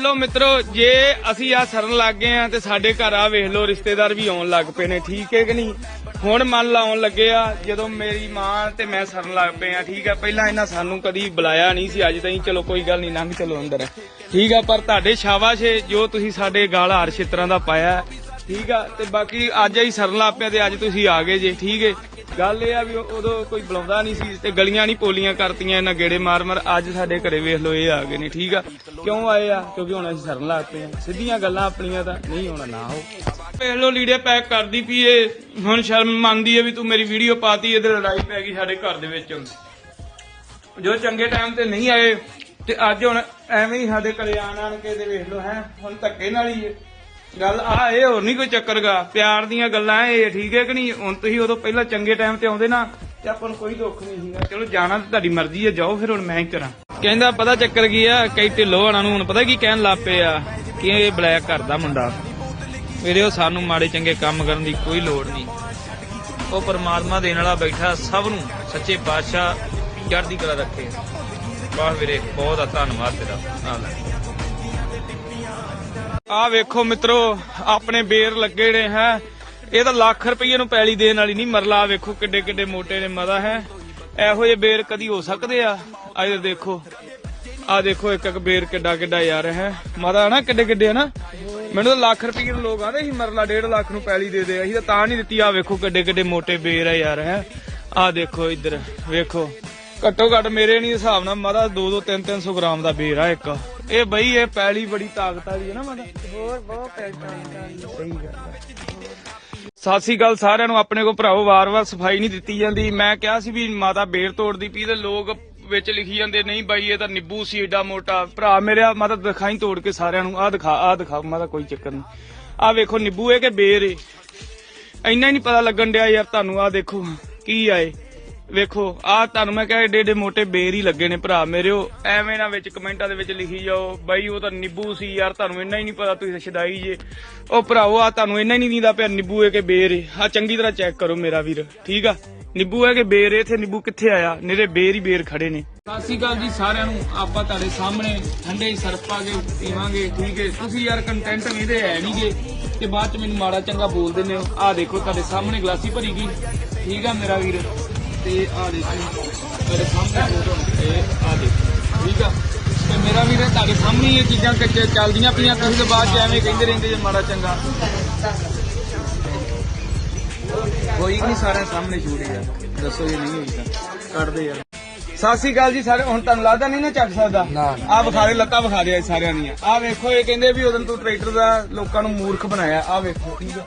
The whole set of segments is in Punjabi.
ਵੇਖ ਲਓ ਮਿੱਤਰੋ, ਜੇ ਅਸੀਂ ਆ ਸਰਨ ਲੱਗ ਗਏ ਆ ਤੇ ਸਾਡੇ ਘਰ ਆ ਵੇਖ ਲਓ, ਰਿਸ਼ਤੇਦਾਰ ਵੀ ਆਉਣ ਲੱਗ ਪਏ ਨੇ, ਠੀਕ ਹੈ ਕਿ ਨਹੀਂ? ਹੁਣ ਮੰਨ ਲਾ ਲੱਗੇ ਆ, ਜਦੋਂ ਮੇਰੀ ਮਾਂ ਤੇ ਮੈਂ ਸਰਨ ਲੱਗ ਪਏ ਆ ਠੀਕ ਆ ਪਹਿਲਾਂ ਇਹਨਾਂ ਸਾਨੂੰ ਕਦੀ ਬੁਲਾਇਆ ਨਹੀਂ ਸੀ, ਅੱਜ ਤਾਈਂ ਚਲੋ ਕੋਈ ਗੱਲ ਨਹੀਂ, ਲੰਘ ਚਲੋ ਅੰਦਰ। ਠੀਕ ਆ ਪਰ ਤੁਹਾਡੇ ਸ਼ਾਬਾਸ਼ ਏ, ਜੋ ਤੁਸੀਂ ਸਾਡੇ ਗਾਲ ਹਰ ਛਿੱਤਰਾਂ ਦਾ ਪਾਇਆ, ਠੀਕ ਆ, ਤੇ ਬਾਕੀ ਅੱਜ ਹੀ ਸਰਨ ਲੱਗ ਪਿਆ ਤੇ ਅੱਜ ਤੁਸੀਂ ਆ ਗਏ ਜੇ, ਠੀਕ ਏ। ਗੱਲ ਇਹ ਆ ਵੀ ਉਦੋਂ ਕੋਈ ਬੁਲਾਉਂਦਾ ਨਹੀਂ ਸੀ ਤੇ ਗਲੀਆਂ ਨਹੀਂ ਪੋਲੀਆਂ ਕਰਤੀਆਂ, ਇਹਨਾਂ ਗੇੜੇ ਮਾਰ ਮਾਰ ਅੱਜ ਸਾਡੇ ਘਰੇ ਵੇਖ ਲਓ, ਇਹ ਆ ਗਏ ਨੇ, ਠੀਕ ਆ? ਕਿਉਂ ਆਏ ਆ? ਕਿਉਂਕਿ ਹੁਣ ਅਸੀਂ ਸਰਨ ਲੱਗ ਪਏ ਆ। ਸਿੱਧੀਆਂ ਗੱਲਾਂ ਆਪਣੀਆਂ ਤਾਂ ਨਹੀਂ ਹੋਣਾ ਨਾ ਹੋ। ਵੇਖ ਲੋ ਲੀੜੇ ਪੈਕ ਕਰਦੀ ਪਈ ਏ। ਹੁਣ ਸ਼ਰਮ ਮੰਨਦੀ ਏ ਵੀ ਤੂੰ ਮੇਰੀ ਵੀਡੀਓ ਪਾਤੀ ਇਹਦੇ ਲੜਾਈ ਪੈ ਗਈ ਸਾਡੇ ਘਰ ਦੇ ਵਿੱਚ। ਜੋ ਚੰਗੇ ਟਾਈਮ ਤੇ ਨਹੀਂ ਆਏ, ਤੇ ਅੱਜ ਹੁਣ ਐਵੇਂ ਹੀ ਸਾਡੇ ਘਰੇ ਆਣ ਆਣ ਕੇ ਤੇ ਵੇਖ ਲੋ ਹੈ, ਹੁਣ ਧੱਕੇ ਨਾਲ ਹੀ ਏ। ਗੱਲ ਆ ਇਹ ਹੋਰ ਨਹੀਂ ਕੋਈ ਚੱਕਰਗਾ ਪਿਆਰ ਦੀਆਂ ਗੱਲਾਂ ਇਹ ਠੀਕ ਹੈ ਕਿ ਨਹੀਂ? ਹੁਣ ਤੁਸੀਂ ਉਦੋਂ ਪਹਿਲਾਂ ਚੰਗੇ ਟਾਈਮ ਤੇ ਆਉਂਦੇ ਨਾ, ਤੇ ਆਪਾਂ ਨੂੰ ਕੋਈ ਦੁੱਖ ਨਹੀਂ ਸੀਗਾ। ਚਲੋ ਜਾਣਾ ਤਾਂ ਤੁਹਾਡੀ ਮਰਜ਼ੀ ਹੈ ਜਾਓ ਫਿਰ ਹੁਣ ਮੈਂ ਹੀ ਕਰਾਂ। ਕਹਿੰਦਾ ਪਤਾ ਚੱਕਰ ਕੀ ਆ, ਕਈ ਢਿੱਲੋ ਹਣਾ ਨੂੰ ਹੁਣ ਪਤਾ ਕੀ ਕਹਿਣ ਲੱਗ ਪਏ ਆ, ਕਿ ਇਹ ਬਲੈਕ ਕਰਦਾ ਮੁੰਡਾ। ਵੀਰੇ ਉਹ ਸਾਨੂੰ ਮਾੜੇ ਚੰਗੇ ਕੰਮ ਕਰਨ ਦੀ ਕੋਈ ਲੋੜ ਨਹੀਂ ਉਹ ਪਰਮਾਤਮਾ ਦੇਣ ਵਾਲਾ ਬੈਠਾ, ਸਭ ਨੂੰ ਸੱਚੇ ਪਾਤਸ਼ਾਹ ਚੜ੍ਹਦੀ ਕਲਾ ਰੱਖੇ। ਵਾਹ ਵੀਰੇ, ਬਹੁਤ ਆ, ਧੰਨਵਾਦ ਤੇਰਾ। ਆ ਆ ਵੇਖੋ ਮਿੱਤਰੋ, ਆਪਣੇ ਬੇਰ ਲੱਗੇ ਨੇ, ਹੈ। ਇਹ ਤਾਂ ਲੱਖ ਰੁਪਏ ਨੂੰ ਪੈਲੀ ਦੇਣ ਵਾਲੀ ਨਹੀਂ, ਮਰਲਾ ਵੇਖੋ ਕਿੱਡੇ ਕਿੱਡੇ ਮੋਟੇ ਨੇ ਮਦਾ, ਹੈ। ਇਹੋ ਜਿਹੇ ਬੇਰ ਕਦੀ ਹੋ ਸਕਦੇ ਆ? ਆ ਇਧਰ ਦੇਖੋ ਆ ਦੇਖੋ ਇੱਕ ਇੱਕ ਬੇਰ ਕਿੱਡਾ ਕਿੱਡਾ ਯਾਰ, ਹੈ। ਮਦਾ ਨਾ ਕਿੱਡੇ ਕਿੱਡੇ ਆ ਨਾ ਮੈਨੂੰ ਤਾਂ ਲੱਖ ਰੁਪਏ ਨੂੰ ਲੋਕ ਆਂਦੇ ਸੀ, ਮਰਲਾ 1.5 ਲੱਖ ਨੂੰ ਪੈਲੀ ਦੇ ਦੇ। ਅਸੀਂ ਤਾਂ ਤਾਂ ਨਹੀਂ ਦਿੱਤੀ ਆ ਵੇਖੋ ਕਿੱਡੇ ਕਿੱਡੇ ਮੋਟੇ ਬੇਰ ਆ ਯਾਰ, ਹੈ। ਆ ਦੇਖੋ ਇੱਧਰ, ਵੇਖੋ। ਘੱਟੋ ਘੱਟ ਮੇਰੇ ਨਹੀਂ ਹਿਸਾਬ ਨਾਲ ਮਾਦਾ 2 2 3 300 ਗ੍ਰਾਮ ਦਾ ਬੇਰ ਆ ਇੱਕ। ਇਹ ਬਈ ਇਹ ਪੈਲੀ ਬੜੀ ਤਾਕਤ ਵਾਲੀ ਹੈ ਨਾ ਮਾਦਾ ਹੋਰ ਬਹੁਤ ਪੈਸਾ ਸਹੀ ਗੱਲ ਸਤਿ ਸ੍ਰੀ ਅਕਾਲ ਸਾਰਿਆਂ ਨੂੰ ਆਪਣੇ ਕੋ ਭਰਾਓ ਵਾਰ-ਵਾਰ ਸਫ਼ਾਈ ਨਹੀਂ ਦਿੱਤੀ ਜਾਂਦੀ। ਮੈਂ ਕਿਹਾ ਸੀ ਵੀ ਮਾਤਾ ਬੇਰ ਤੋੜਦੀ ਪਈ ਤੇ ਲੋਕ ਵਿੱਚ ਲਿਖੀ ਜਾਂਦੇ ਨਹੀਂ ਬਾਈ ਇਹ ਤਾਂ ਨਿੱਬੂ ਸੀ ਏਡਾ ਮੋਟਾ। ਭਰਾ ਮੇਰਾ ਮਾਤਾ ਦਿਖਾਈ ਤੋੜ ਕੇ ਸਾਰਿਆਂ ਨੂੰ ਆਹ ਦਿਖਾ ਆਹ ਦਿਖਾ ਮਾਤਾ ਕੋਈ ਚੱਕਰ ਨਹੀਂ। ਆਹ ਵੇਖੋ ਨਿੱਬੂ ਇਹ ਕਿ ਬੇਰ ਏ। ਇੰਨਾ ਹੀ ਨਹੀਂ ਪਤਾ ਲੱਗਣ ਡਿਆ ਯਾਰ ਤੁਹਾਨੂੰ ਆਹ ਦੇਖੋ ਕੀ ਆਏ। ਵੇਖੋ, ਆਹ ਤੁਹਾਨੂੰ ਮੈਂ ਕਿਹਾ ਏਡੇ ਏਡੇ ਮੋਟੇ ਬੇਰ ਹੀ ਲੱਗੇ ਨੇ ਭਰਾ ਮੇਰਿਓ ਐਵੇਂ ਨਾ ਵਿੱਚ ਕਮੈਂਟਾਂ ਦੇ ਵਿੱਚ ਲਿਖੀ ਜਾਓ, ਬਾਈ ਉਹ ਤਾਂ ਨਿੱਬੂ ਸੀ ਯਾਰ, ਤੁਹਾਨੂੰ ਇੰਨਾ ਹੀ ਨਹੀਂ ਪਤਾ ਤੁਸੀਂ ਛਦਾਈ ਜੇ। ਉਹ ਭਰਾਓ ਆ ਤੁਹਾਨੂੰ ਇੰਨਾ ਹੀ ਨਹੀਂ ਦੀਦਾ ਪਿਆ ਨਿੱਬੂ ਹੈ ਕਿ ਬੇਰ ਹੈ ਆ ਚੰਗੀ ਤਰ੍ਹਾਂ ਚੈੱਕ ਕਰੋ ਮੇਰਾ ਵੀਰ, ਠੀਕ ਆ? ਨਿੱਬੂ ਹੈ ਕਿ ਬੇਰ ਹੈ ਨਿੱਬੂ ਕਿੱਥੇ ਆਇਆ? ਨਿਰੇ ਬੇਰ ਹੀ ਬੇਰ ਖੜੇ ਨੇ। ਸਤਿ ਸ਼੍ਰੀ ਅਕਾਲ ਜੀ ਸਾਰਿਆਂ ਨੂੰ, ਆਪਾਂ ਤੁਹਾਡੇ ਸਾਹਮਣੇ ਠੰਡੇ ਸਰਪਾ ਕੇ ਪੀਵਾਂਗੇ, ਠੀਕ ਹੈ? ਤੁਸੀਂ ਯਾਰ ਕੰਟੈਂਟ ਇਹਦੇ ਹੈ ਨਹੀਂਗੇ ਤੇ ਬਾਅਦ ਚ ਮੈਨੂੰ ਮਾੜਾ ਚੰਗਾ ਬੋਲ ਦਿੰਦੇ ਹੋ। ਆ ਦੇਖੋ ਤੁਹਾਡੇ ਸਾਹਮਣੇ ਗਲਾਸੀ ਭਰੀ ਗਈ, ਠੀਕ ਆ ਮੇਰਾ ਵੀਰ? ਤੇ ਆ ਦੇਖੋ ਤੁਹਾਡੇ ਸਾਹਮਣੇ ਫੋਟੋ ਤੇ ਆ ਦੇਖੋ ਠੀਕ ਆ? ਤੇ ਮੇਰਾ ਵੀਰ ਤੁਹਾਡੇ ਸਾਹਮਣੇ ਇਹ ਚੀਜ਼ਾਂ ਕੱਚੇ ਚੱਲਦੀਆਂ ਪਈਆਂ। ਤੁਸੀਂ ਤੇ ਬਾਅਦ ਚ ਐਵੇਂ ਕਹਿੰਦੇ ਰਹਿੰਦੇ ਜੇ ਮਾੜਾ ਚੰਗਾ। ਕੋਈ ਨਹੀਂ ਸਾਰਿਆਂ ਸਾਹਮਣੇ ਛੂੜ ਯਾਰ ਦੱਸੋ ਜੇ ਨਹੀਂ ਹੋਈ ਤਾਂ। ਕੱਢ ਦੇ ਯਾਰ ਸਤਿ ਸ਼੍ਰੀ ਅਕਾਲ ਜੀ ਸਾਰੇ। ਹੁਣ ਤੁਹਾਨੂੰ ਲੱਗਦਾ ਨਹੀਂ ਨਾ ਚੱਕ ਸਕਦਾ? ਆ ਵਿਖਾ ਦੇ ਲੱਤਾਂ ਵਿਖਾ ਦੇ ਸਾਰਿਆਂ ਦੀਆਂ। ਆ ਵੇਖੋ ਇਹ ਕਹਿੰਦੇ ਵੀ ਉਦੋਂ ਤੂੰ ਟਰੈਕਟਰ ਦਾ ਲੋਕਾਂ ਨੂੰ ਮੂਰਖ ਬਣਾਇਆ। ਆ ਵੇਖੋ ਠੀਕ ਆ।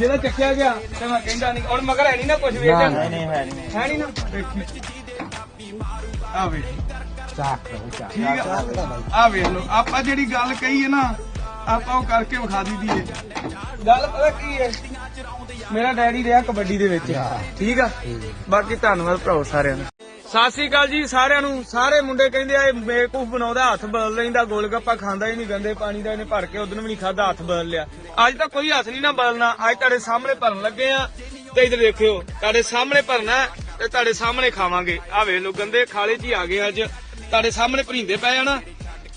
ਜਿਹੜਾ ਚੱਕਿਆ ਗਿਆ ਤੇ ਮੈਂ ਕਹਿੰਦਾ ਨਹੀਂ। ਹੁਣ ਮਗਰ ਹੈ ਨਹੀਂ ਨਾ ਕੁਝ ਵੀ ਇਹਦੇ ਨਹੀਂ ਨਹੀਂ ਹੈ ਨਹੀਂ। ਹੈ ਨਹੀਂ ਨਾ। ਦੇਖੀ। ਆ ਵੇਖ। ਠੀਕ ਆ। ਆ ਵੇਖ ਲਓ। ਆਪਾਂ ਜਿਹੜੀ ਗੱਲ ਕਹੀ ਹੈ ਨਾ ਆਪਾਂ ਉਹ ਕਰਕੇ ਵਿਖਾ ਦਈਦੀ ਏ ਗੱਲ ਪਤਾ ਕੀ ਹੈ? ਮੇਰਾ ਡੈਡੀ ਰਿਹਾ ਕਬੱਡੀ ਦੇ ਵਿੱਚ। ਠੀਕ ਆ? ਬਾਕੀ ਧੰਨਵਾਦ ਭਰਾਓ ਸਾਰਿਆਂ ਦਾ। ਸਤਿ ਸ੍ਰੀ ਅਕਾਲ ਜੀ ਸਾਰਿਆਂ ਨੂੰ। ਸਾਰੇ ਮੁੰਡੇ ਕਹਿੰਦੇ ਆ, ਇਹ ਬੇਕੂਫ ਬਣਾਉਂਦਾ, ਹੱਥ ਬਦਲ ਲੈਂਦਾ ਗੋਲ ਗੱਪਾ ਖਾਂਦਾ ਹੀ ਨਹੀਂ, ਗੰਦੇ ਪਾਣੀ ਦਾ ਇਹਨੇ ਭਰ ਕੇ ਉਦੋਂ ਵੀ ਨਹੀਂ ਖਾਦਾ ਹੱਥ ਬਦਲ ਲਿਆ। ਅੱਜ ਤਾਂ ਕੋਈ ਹੱਥ ਨਹੀਂ ਨਾ ਬਦਲਣਾ। ਅੱਜ ਤੁਹਾਡੇ ਸਾਹਮਣੇ ਭਰਨ ਲੱਗੇ ਆ ਤੇ ਇਧਰ ਦੇਖਿਓ, ਤੁਹਾਡੇ ਸਾਹਮਣੇ ਭਰਨਾ ਤੇ ਤੁਹਾਡੇ ਸਾਹਮਣੇ ਖਾਵਾਂਗੇ। ਆ ਵੇਖ ਲਓ, ਗੰਦੇ ਖਾਲੇ 'ਚ ਆ ਗਏ ਅੱਜ। ਤੁਹਾਡੇ ਸਾਹਮਣੇ ਭਰੀਂਦੇ ਪੈ ਜਾਣਾ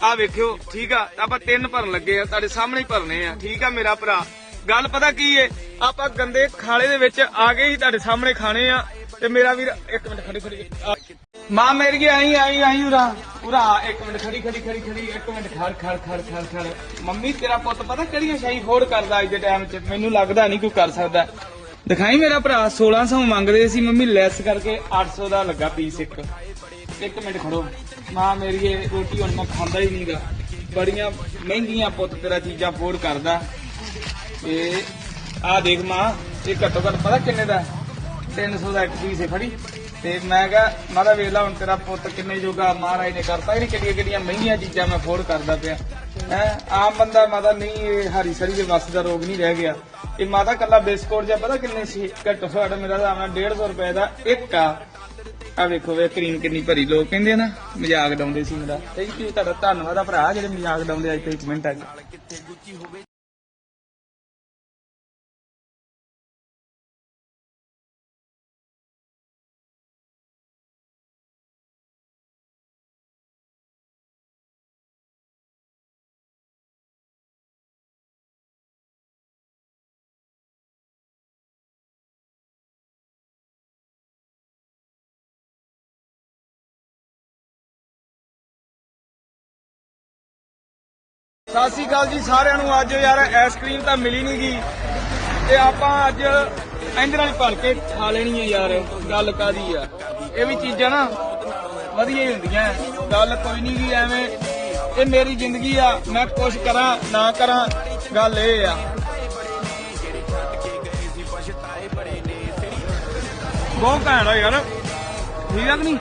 ਆ ਵੇਖਿਓ, ਠੀਕ ਆ, ਆਪਾਂ ਤਿੰਨ ਭਰਨ ਲੱਗੇ ਆ, ਤੁਹਾਡੇ ਸਾਹਮਣੇ ਹੀ ਭਰਨੇ ਆ। ਠੀਕ ਆ ਮੇਰਾ ਭਰਾ। ਗੱਲ ਪਤਾ ਕੀ ਏ, ਆਪਾਂ ਗੰਦੇ ਖਾਲੇ ਦੇ ਵਿੱਚ ਆ ਗਏ ਹੀ ਤੁਹਾਡੇ ਸਾਹਮਣੇ ਖਾਣੇ ਆ। ਤੇ ਮੇਰਾ ਵੀਰ, ਇੱਕ ਮਿੰਟ, ਖੜੀ ਖੜੀ ਮਾਂ ਮੇਰੀ ਗਈ, ਆਈ ਆਈ ਆਈ ਉਰਾ। ਉਰਾ, ਇੱਕ ਮਿੰਟ ਖੜੀ ਖੜੀ ਖੜੀ ਖੜੀ, ਇੱਕ ਮਿੰਟ ਖੜ ਖੜ ਖੜ ਖੜ ਖੜ। ਮੰਮੀ, ਤੇਰਾ ਪੁੱਤ ਪਤਾ ਕਿਹੜੀਆਂ ਸ਼ਾਈ ਫੋੜ ਕਰਦਾ ਅੱਜ ਦੇ ਟਾਈਮ 'ਚ? ਮੈਨੂੰ ਲੱਗਦਾ ਨਹੀਂ ਕੋਈ ਕਰ ਸਕਦਾ। ਦਿਖਾਈ ਮੇਰਾ ਭਰਾ 1600 ਮੰਗਦੇ ਸੀ ਮੰਮੀ, ਲੈਸ ਕਰਕੇ 800 ਦਾ ਲੱਗਾ ਪੀਸ ਇੱਕ। ਇੱਕ ਮਿੰਟ ਖੜੋ। ਮਾਂ ਮੇਰੀ ਰੋਟੀ ਹੁਣ ਮੈਂ ਖਾਂਦਾ ਹੀ ਨਹੀਂਗਾ। ਬੜੀਆਂ ਮਹਿੰਗੀਆਂ ਪੁੱਤ ਤੇਰਾ ਚੀਜ਼ਾਂ ਫੋੜ ਕਰਦਾ। ਤੇ ਆ ਦੇਖ ਮਾਂ, ਇਹ ਘੱਟੋ ਘੱਟ ਪਤਾ ਕਿੰਨੇ ਦਾ? ਹੈ? 300 ਦਾ ਇੱਕ ਪੀਸ ਹੈ, ਖੜੀ। ਤੇ ਮੈਂ ਕਿਹਾ ਮਾਰਾ ਵੇਖ ਲਾ, ਹੁਣ ਤੇਰਾ ਪੁੱਤ ਕਿੰਨੇ ਜੋਗਾ ਮਹਾਰਾਜ ਨੇ ਕਰਤਾ। ਇਹਨੇ ਕਿੱਡੀਆਂ ਕਿੱਡੀਆਂ ਮਹਿੰਗੀਆਂ ਚੀਜ਼ਾਂ ਮੈਂ ਫੋੜ ਕਰਦਾ ਪਿਆ। ਹੈ? ਆਮ ਬੰਦਾ ਮਾਤਾ ਨਹੀਂ, ਇਹ ਹਰੀ ਸਰੀ ਦੇ ਵਸ ਦਾ ਰੋਗ ਨਹੀਂ ਰਹਿ ਗਿਆ। ਇਹ ਮਾਤਾ ਕੱਲਾ ਬਿਸਕੁਟ ਜਾਂ ਪਤਾ ਕਿੰਨੇ ਸੀ? ਘੱਟੋ ਘੱਟ ਮੇਰਾ ਤਾਂ ਆਪਣਾ 150 ਰੁਪਏ ਦਾ ਇੱਕ ਆ। ਆ ਵੇਖੋ ਵੇ ਕਰੀਮ ਕਿੰਨੀ ਭਰੀ ਲੋਕ ਕਹਿੰਦੇ ਨਾ, ਮਜ਼ਾਕ ਡਾਉਂਦੇ ਸੀ ਮੇਰਾ। ਥੈਂਕ ਯੂ ਤੁਹਾਡਾ ਧੰਨਵਾਦ ਆ ਭਰਾ, ਜਿਹੜੇ ਮਜ਼ਾਕ ਡਾਉਂਦੇ ਅੱਜ ਤੇ ਕਮੈਂਟ ਆ ਸਤਿ ਸ਼੍ਰੀ ਅਕਾਲ ਜੀ ਸਾਰਿਆਂ ਨੂੰ। ਅੱਜ ਯਾਰ ਆਈਸਕ੍ਰੀਮ ਤਾਂ ਮਿਲੀ ਨਹੀਂ ਗਈ ਤੇ ਆਪਾਂ ਅੱਜ ਇਹਦੇ ਨਾਲ ਭਰ ਕੇ ਖਾ ਲੈਣੀ ਹੈ ਯਾਰ, ਗੱਲ ਕਾਦੀ ਆ? ਇਹ ਵੀ ਚੀਜ਼ਾਂ ਨਾ ਵਧੀਆ ਹੀ ਹੁੰਦੀਆਂ। ਗੱਲ ਕੋਈ ਨਹੀਂ ਗਈ ਐਵੇਂ ਇਹ ਮੇਰੀ ਜ਼ਿੰਦਗੀ ਆ, ਮੈਂ ਕੁਛ ਕਰਾਂ, ਨਾ ਕਰਾਂ, ਗੱਲ ਇਹ ਆ। ਬਹੁਤ ਘੈਂਟ ਆ ਯਾਰ। ਠੀਕ ਆ ਕਿ ਨਹੀਂ?